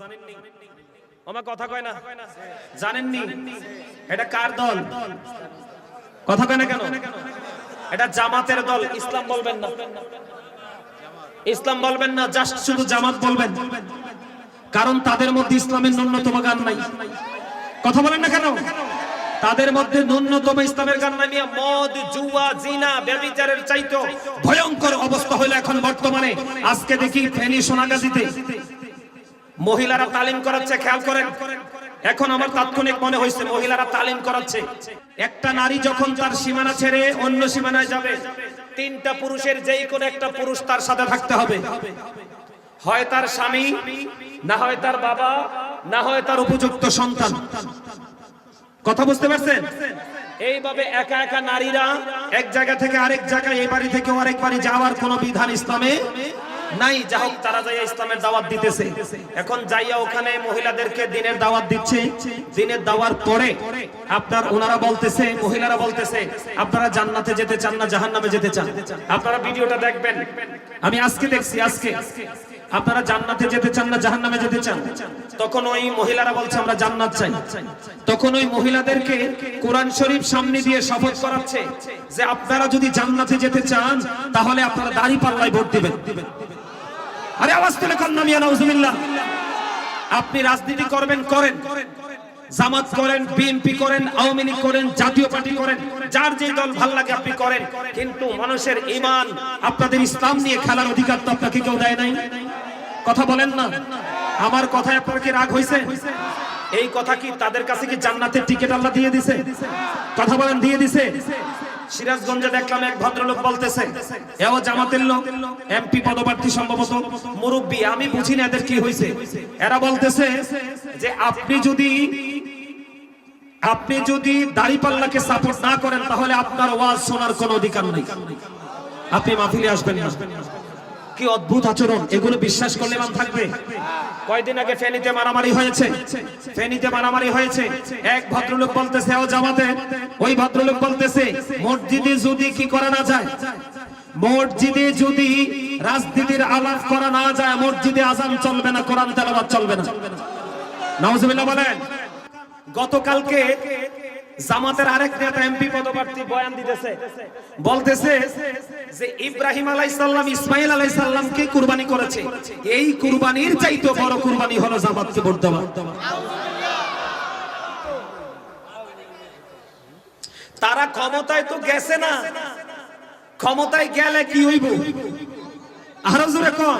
জানেননি। আমার কথা কয় না? জানেননি। এটা কার দল? কথা কয় না কেন? এটা জামাতের দল। ইসলাম বলবেন না। ইসলাম বলবেন না জাস্ট শুধু জামাত বলবেন। কারণ তাদের মধ্যে ইসলামের ন্যূনতম গান নাই। কথা বলেন না কেন? তাদের মধ্যে ন্যূনতম ইসলামের গান নাই মদ জুয়া জিনা ব্যভিচারের চাইতো ভয়ঙ্কর অবস্থা হলো এখন বর্তমানে। আজকে দেখি ফেনী সোনাগাজীতে। মহিলারা তালিম করাচ্ছে, খেয়াল করেন। এখন আমার তাৎক্ষণিক মনে হয়েছে, মহিলারা তালিম করাচ্ছে। একটা নারী যখন তার সীমানা ছেড়ে অন্য সীমানায় যাবে, তিনটা পুরুষের যেই কোনো একটা পুরুষ তার সাথে থাকতে হবে। হয় তার স্বামী, না হয় তার বাবা, না হয় তার উপযুক্ত সন্তান। কথা বুঝতে পারছেন? এইভাবে একা একা নারীরা এক জায়গা থেকে আরেক জায়গায় এই বাড়ি থেকে আরেক বাড়ি যাওয়ার কোনো বিধান ইসলামে নাই, যা হোক, তারা যাইয়া ইসলামের দাওয়াত দিতেছে। এখন যাইয়া ওখানে মহিলাদেরকে দিনের দাওয়াত দিচ্ছে। দিনের দাওয়ার পরে আপনার, ওনারা বলতেছে, মহিলারা বলতেছে, আপনারা জান্নাতে যেতে চান না, জাহান্নামে যেতে চান? আপনারা ভিডিওটা দেখবেন। আমি আজকে দেখছি, আজকে। আপনারা জান্নাতে যেতে চান না, জাহান্নামে যেতে চান? তখন ওই মহিলারা বলছে, আমরা জান্নাত চাই। তখন ওই মহিলাদেরকে কোরআন শরীফ সামনে দিয়ে শপথ করাচ্ছে যে, আপনারা যদি জান্নাতে যেতে চান, তাহলে আপনারা দাড়ি পাল্লায় ভোট দিবেন। আরে আওয়াজ তুলে কন্যা মিয়া, নাউজুবিল্লাহ। আপনি রাজনীতি করবেন, করেন। জামাত করেন বিএনপি করেন, আওয়ামী লীগ করেন, জাতীয় পার্টি করেন, যার যে দল ভালো লাগে আপনি করেন। কিন্তু মানুষের ইমান আপনাদের ইসলাম নিয়ে খেলার অধিকার তো আপনাকে কেউ দেয় নাই। কথা বলেন না। আমার কথায় আপনার কি রাগ হয়েছে এই কথা কি তাদের কাছে কি জান্নাতের টিকিট আল্লাহ দিয়ে দিছে? কথা বলেন, দিয়ে দিছে? সিরাজগঞ্জে দেখলাম এক ভদ্রলোক বলতেছে এও জামাতের লোক, এমপি পদপ্রার্থী সম্ভবত মুরব্বী, আমি বুঝি না এদের কি হয়েছে এরা বলতেছে যে, আপনি যদি আপনি যদি দাড়িপাল্লাকে সাপোর্ট না করেন, তাহলে আপনার ওয়াজ শোনার কোনো অধিকার নেই। আপনি মাহফিলে আসবেন না। কি অদ্ভুত আচরণ, এগুলো বিশ্বাস করলে মান থাকবে। কয়দিন আগে ফেনীতে মারামারি হয়েছে। ফেনীতে মারামারি হয়েছে। এক ভদ্রলোক বলতেছে, ও জামাতে, ওই ভদ্রলোক বলতেছে, মসজিদে যদি কি করা না যায়, মসজিদে যদি রাজনীতির আলাপ করা না যায়, মসজিদে আজান চলবে না, কোরআন তেলাওয়াত চলবে না। নাউজুবিল্লাহ বলেন, গতকালকে জামাতের আরেক নেতা এমপি পদপ্রার্থী বয়ান দিতেছে। বলতেছে যে ইব্রাহিম আলাইসাল্লাম, ইসমাইল আলাইসাল্লামকে কুরবানি করেছে? এই কুরবানির চাইতে বড় কুরবানি হলো জামাতকে ভোট দেওয়া। তারা ক্ষমতায় তো গেছে না। ক্ষমতায় গেলে কি হইব? আরও জোরে কম